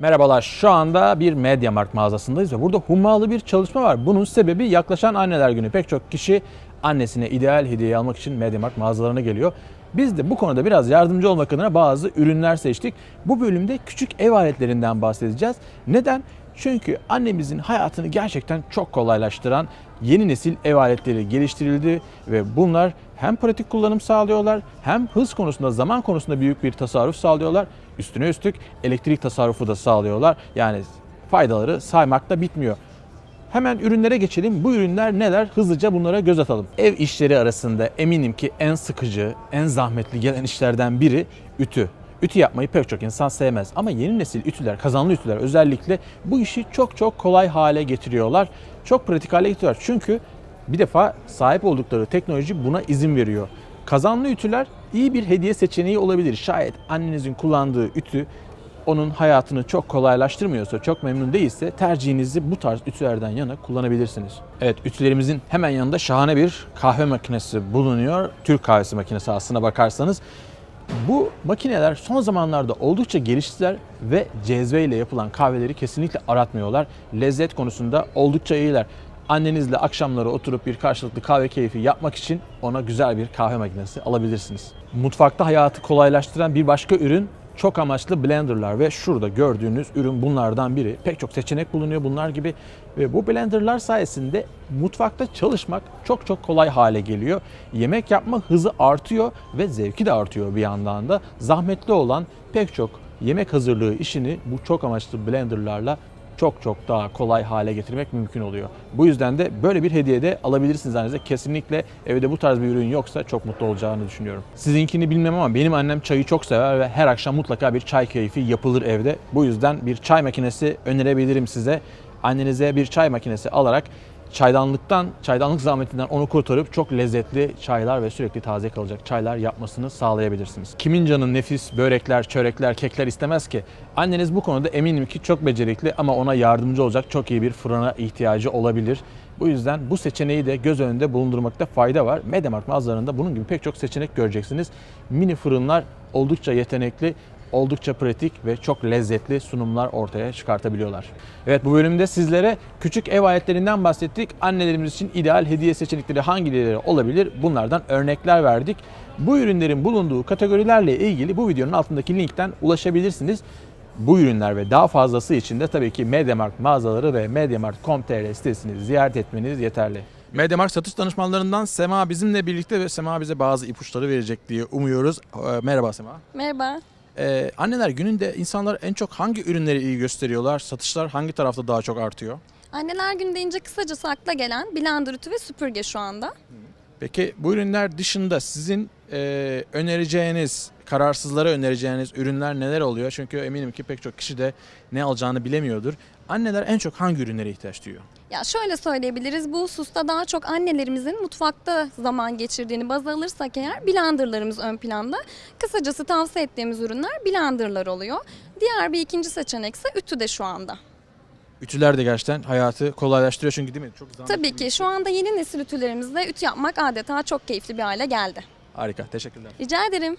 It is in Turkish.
Merhabalar. Şu anda bir MediaMarkt mağazasındayız ve burada hummalı bir çalışma var. Bunun sebebi yaklaşan anneler günü. Pek çok kişi annesine ideal hediye almak için MediaMarkt mağazalarına geliyor. Biz de bu konuda biraz yardımcı olmak adına bazı ürünler seçtik. Bu bölümde küçük ev aletlerinden bahsedeceğiz. Neden? Çünkü annemizin hayatını gerçekten çok kolaylaştıran yeni nesil ev aletleri geliştirildi ve bunlar hem pratik kullanım sağlıyorlar hem hız konusunda zaman konusunda büyük bir tasarruf sağlıyorlar. Üstüne üstlük elektrik tasarrufu da sağlıyorlar. Yani faydaları saymakta bitmiyor. Hemen ürünlere geçelim. Bu ürünler neler? Hızlıca bunlara göz atalım. Ev işleri arasında eminim ki en sıkıcı, en zahmetli gelen işlerden biri ütü. Ütü yapmayı pek çok insan sevmez ama yeni nesil ütüler, kazanlı ütüler özellikle bu işi çok çok kolay hale getiriyorlar. Çok pratik hale getiriyorlar. Çünkü bir defa sahip oldukları teknoloji buna izin veriyor. Kazanlı ütüler iyi bir hediye seçeneği olabilir. Şayet annenizin kullandığı ütü onun hayatını çok kolaylaştırmıyorsa, çok memnun değilse tercihinizi bu tarz ütülerden yana kullanabilirsiniz. Evet, ütülerimizin hemen yanında şahane bir kahve makinesi bulunuyor. Türk kahvesi makinesi aslına bakarsanız. Bu makineler son zamanlarda oldukça geliştiler ve cezveyle yapılan kahveleri kesinlikle aratmıyorlar. Lezzet konusunda oldukça iyiler. Annenizle akşamları oturup bir karşılıklı kahve keyfi yapmak için ona güzel bir kahve makinesi alabilirsiniz. Mutfakta hayatı kolaylaştıran bir başka ürün çok amaçlı blenderlar ve şurada gördüğünüz ürün bunlardan biri. Pek çok seçenek bulunuyor bunlar gibi ve bu blenderlar sayesinde mutfakta çalışmak çok çok kolay hale geliyor. Yemek yapma hızı artıyor ve zevki de artıyor bir yandan da. Zahmetli olan pek çok yemek hazırlığı işini bu çok amaçlı blenderlarla çok çok daha kolay hale getirmek mümkün oluyor. Bu yüzden de böyle bir hediye de alabilirsiniz annenize. Kesinlikle evde bu tarz bir ürün yoksa çok mutlu olacağını düşünüyorum. Sizinkini bilmem ama benim annem çayı çok sever ve her akşam mutlaka bir çay keyfi yapılır evde. Bu yüzden bir çay makinesi önerebilirim size. Annenize bir çay makinesi alarak çaydanlıktan, çaydanlık zahmetinden onu kurtarıp çok lezzetli çaylar ve sürekli taze kalacak çaylar yapmasını sağlayabilirsiniz. Kimin canı nefis börekler, çörekler, kekler istemez ki? Anneniz bu konuda eminim ki çok becerikli ama ona yardımcı olacak çok iyi bir fırına ihtiyacı olabilir. Bu yüzden bu seçeneği de göz önünde bulundurmakta fayda var. Mediamarkt mağazalarında bunun gibi pek çok seçenek göreceksiniz. Mini fırınlar oldukça yetenekli oldukça pratik ve çok lezzetli sunumlar ortaya çıkartabiliyorlar. Evet bu bölümde sizlere küçük ev aletlerinden bahsettik. Annelerimiz için ideal hediye seçenekleri hangileri olabilir? Bunlardan örnekler verdik. Bu ürünlerin bulunduğu kategorilerle ilgili bu videonun altındaki linkten ulaşabilirsiniz. Bu ürünler ve daha fazlası için de tabii ki MediaMarkt mağazaları ve mediamarkt.com.tr sitesini ziyaret etmeniz yeterli. MediaMarkt satış danışmanlarından Sema bizimle birlikte ve Sema bize bazı ipuçları verecek diye umuyoruz. Ee, Merhaba Sema. Merhaba. Ee, anneler gününde insanlar en çok hangi ürünleri iyi gösteriyorlar? Satışlar hangi tarafta daha çok artıyor? Anneler günü deyince kısacası akla gelen blender ütü ve süpürge şu anda. Peki bu ürünler dışında sizin e, önereceğiniz, kararsızlara önereceğiniz ürünler neler oluyor? Çünkü eminim ki pek çok kişi de ne alacağını bilemiyordur. Anneler en çok hangi ürünlere ihtiyaç duyuyor? Ya şöyle söyleyebiliriz bu hususta daha çok annelerimizin mutfakta zaman geçirdiğini baz alırsak eğer blenderlarımız ön planda. Kısacası tavsiye ettiğimiz ürünler blenderlar oluyor. Diğer bir ikinci seçenek ise ütü de şu anda. Ütüler de gerçekten hayatı kolaylaştırıyor çünkü değil mi? Çok zahmetli Tabii ki şu anda yeni nesil ütülerimizde ütü yapmak adeta çok keyifli bir hale geldi. Harika, teşekkürler. Rica ederim.